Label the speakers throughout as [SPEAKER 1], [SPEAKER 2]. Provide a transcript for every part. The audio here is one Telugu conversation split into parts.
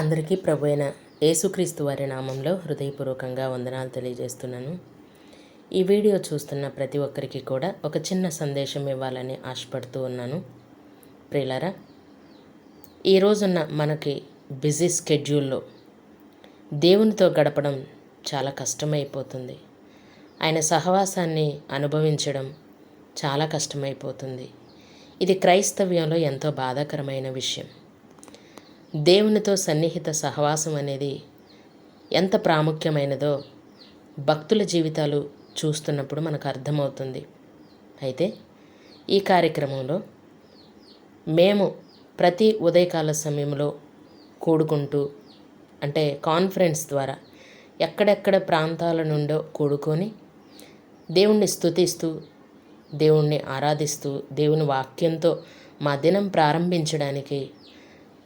[SPEAKER 1] అందరికీ ప్రభు అయిన యేసుక్రీస్తు వారి నామంలో హృదయపూర్వకంగా వందనాలు తెలియజేస్తున్నాను. ఈ వీడియో చూస్తున్న ప్రతి ఒక్కరికి కూడా ఒక చిన్న సందేశం ఇవ్వాలని ఆశపడుతూ ఉన్నాను. ప్రియులారా ఈ మనకి బిజీ స్కెడ్యూల్లో దేవునితో గడపడం చాలా కష్టమైపోతుంది. ఆయన సహవాసాన్ని అనుభవించడం చాలా కష్టమైపోతుంది. ఇది క్రైస్తవ్యంలో ఎంతో బాధాకరమైన విషయం. దేవునితో సన్నిహిత సహవాసం అనేది ఎంత ప్రాముఖ్యమైనదో భక్తుల జీవితాలు చూస్తున్నప్పుడు మనకు అర్థమవుతుంది. అయితే ఈ కార్యక్రమంలో మేము ప్రతి ఉదయకాల సమయంలో కూడుకుంటూ అంటే కాన్ఫరెన్స్ ద్వారా ఎక్కడెక్కడ ప్రాంతాల నుండో కూడుకొని దేవుణ్ణి స్థుతిస్తూ దేవుణ్ణి ఆరాధిస్తూ దేవుని వాక్యంతో మా దినం ప్రారంభించడానికి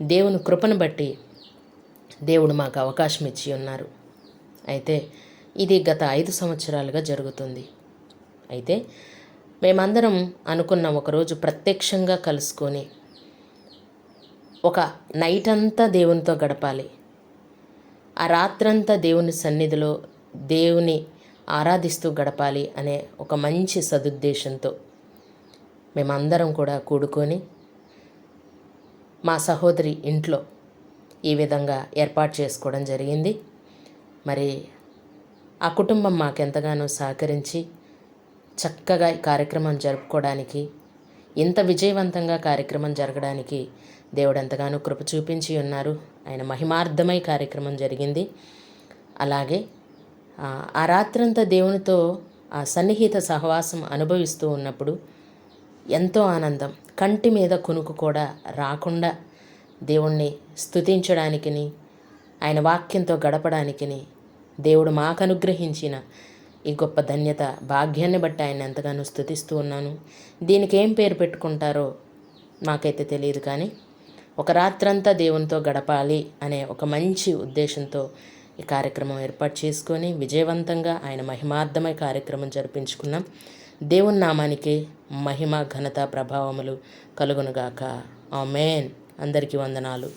[SPEAKER 1] దేవుని కృపను బట్టి దేవుడు మాకు అవకాశం ఇచ్చి ఉన్నారు. అయితే ఇది గత ఐదు సంవత్సరాలుగా జరుగుతుంది. అయితే మేమందరం అనుకున్న ఒకరోజు ప్రత్యక్షంగా కలుసుకొని ఒక నైట్ అంతా దేవునితో గడపాలి. ఆ రాత్రంతా దేవుని సన్నిధిలో దేవుని ఆరాధిస్తూ గడపాలి అనే ఒక మంచి సదుద్దేశంతో మేమందరం కూడా కూడుకొని మా సహోదరి ఇంట్లో ఈ విధంగా ఏర్పాటు చేసుకోవడం జరిగింది. మరి ఆ కుటుంబం మాకెంతగానో సహకరించి చక్కగా ఈ కార్యక్రమం జరుపుకోవడానికి ఇంత విజయవంతంగా కార్యక్రమం జరగడానికి దేవుడు ఎంతగానో కృప చూపించి ఉన్నారు. ఆయన మహిమార్థమై కార్యక్రమం జరిగింది. అలాగే ఆ రాత్రంతా దేవునితో ఆ సన్నిహిత సహవాసం అనుభవిస్తూ ఉన్నప్పుడు ఎంతో ఆనందం. కంటి మీద కునుకు కూడా రాకుండా దేవుణ్ణి స్థుతించడానికిని ఆయన వాక్యంతో గడపడానికిని దేవుడు మాకు అనుగ్రహించిన ఈ గొప్ప ధన్యత భాగ్యాన్ని బట్టి ఆయన ఎంతగానో స్థుతిస్తూ ఉన్నాను. దీనికి ఏం పేరు పెట్టుకుంటారో నాకైతే తెలియదు కానీ ఒక రాత్రంతా దేవునితో గడపాలి అనే ఒక మంచి ఉద్దేశంతో ఈ కార్యక్రమం ఏర్పాటు చేసుకొని విజయవంతంగా ఆయన మహిమార్థమై కార్యక్రమం జరిపించుకున్నాం. దేవుని నామానికి మహిమ ఘనత ప్రభావములు కలుగునుగాక. ఆమెన్. అందరికీ వందనాలు.